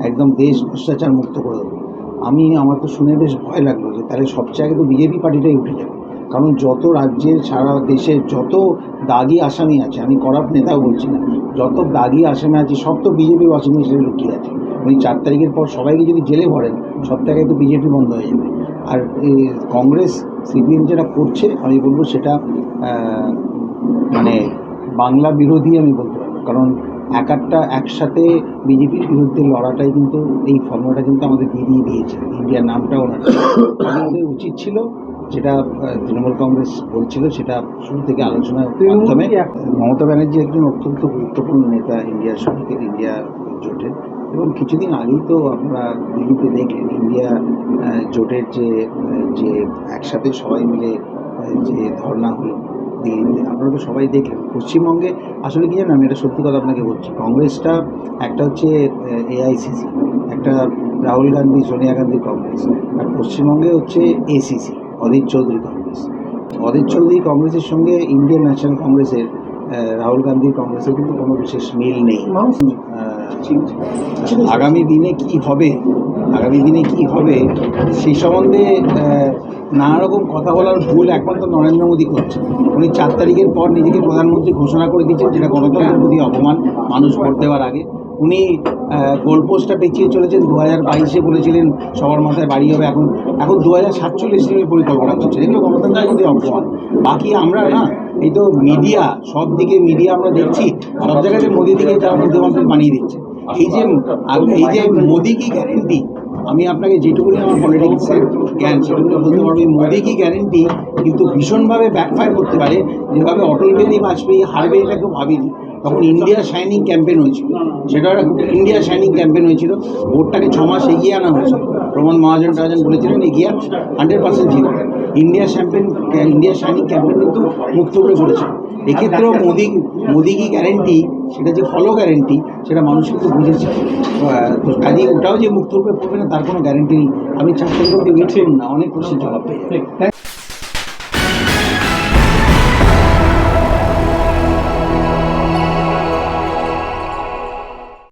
একদম দেশ ভ্রষ্টাচার মুক্ত করে দেবো। আমি, আমার তো শুনে বেশ ভয় লাগল যে তাহলে সবচেয়ে আগে তো বিজেপি পার্টিটাই উঠে যাবে। কারণ যত রাজ্যের, সারা দেশের যত দাগি আসামি আছে, আমি করাপ নেতাও বলছি না, যত দাগি আসামি আছে, সব তো বিজেপির ওয়াশিং মেশিনে লুকিয়ে আছে। উনি চার তারিখের পর সবাইকে যদি জেলে ভরেন সব থেকে তো বিজেপি বন্ধ হয়ে যাবে। আর কংগ্রেস, সিপিএম যেটা করছে, আমি বলব সেটা মানে বাংলা বিরোধী আমি বলতে পারব। কারণ এক একটা একসাথে বিজেপির বিরুদ্ধে লড়াটাই কিন্তু এই ফর্মুলাটা কিন্তু আমাদের দিয়ে দিয়ে দিয়েছে। ইন্ডিয়ার নামটা ওনার আমাদের উচিত ছিল যেটা তৃণমূল কংগ্রেস বলছিল সেটা শুরু থেকে আলোচনার মাধ্যমে মমতা ব্যানার্জি একজন অত্যন্ত গুরুত্বপূর্ণ নেতা ইন্ডিয়ার সঙ্গে ইন্ডিয়া জোটের। এবং কিছুদিন আগেই তো আপনারা দিল্লিতে দেখলেন ইন্ডিয়া জোটের যে যে একসাথে সবাই মিলে যে ধর্ণা হলো দিল্লিতে আপনারা তো সবাই দেখলেন। পশ্চিমবঙ্গে আসলে কি জানেন আমি এটা সত্যি কথা আপনাকে বলছি। কংগ্রেসটা একটা হচ্ছে এআইসিসি একটা রাহুল গান্ধী সোনিয়া গান্ধী কংগ্রেস। আর পশ্চিমবঙ্গে হচ্ছে এসিসি অধীর চৌধুরী কংগ্রেস। অধীর চৌধুরী কংগ্রেসের সঙ্গে ইন্ডিয়ান ন্যাশনাল কংগ্রেসের রাহুল গান্ধীর কংগ্রেসের কিন্তু কোনো বিশেষ মিল নেই। আগামী দিনে কি হবে আগামী দিনে কি হবে সেই সম্বন্ধে নানা রকম কথা বলার ভুল একমাত্র নরেন্দ্র মোদী করছে। উনি চার তারিখের পর নিজেকে প্রধানমন্ত্রী ঘোষণা করে দিয়েছেন, যেটা গণতন্ত্রের প্রতি অপমান মানুষ ভোট দেওয়ার আগে। উনি গোলপোস্টটা পেঁচিয়ে চলেছেন দু হাজার বাইশে বলেছিলেন, সবার মাথায় বাড়ি হবে এখন। এখন দু হাজার সাতচল্লিশ সালের পরিকল্পনা করছে এগুলো গণতন্ত্রের প্রতি অপমান। বাকি আমরা না, এই তো মিডিয়া, সব দিকে মিডিয়া আমরা দেখছি, সব জায়গাতে মোদি দিকে তারা মধ্যমান্তর বানিয়ে দিচ্ছে। এই যে এই যে মোদি কি গ্যারেন্টি আমি আপনাকে যেটুকুনি আমার পলিটিক্সের জ্ঞান, সেটুকুনি বলতে পারব। মোদি কি গ্যারেন্টি কিন্তু ভীষণভাবে ব্যাকফায়ার করতে পারে। যেভাবে অটল বিহারী বাজপেয়ী হারবে এটা কেউ ভাবিনি। তখন ইন্ডিয়া শাইনিং ক্যাম্পেন হয়েছিল। সেটা একটা ইন্ডিয়া শাইনিং ক্যাম্পেন হয়েছিল। ভোটটাকে ছ মাস এগিয়ে আনা হয়েছিল। প্রমোদ মহাজন টাজন বলেছিলেন, এগিয়ে হান্ড্রেড পার্সেন্ট জিতবে India champagne India shining campaign কিন্তু মুক্ত করে করেছে। এক্ষেত্রেও মোদি মোদি কি গ্যারেন্টি সেটা যে ফলো গ্যারেন্টি সেটা মানুষ কিন্তু বুঝেছে। তো কাজে ওটাও যে মুক্ত রূপে পড়বে না, তার কোনো গ্যারেন্টি নেই আমি চাকরি করতে অব্দি না, অনেক প্রশ্ন জবাব।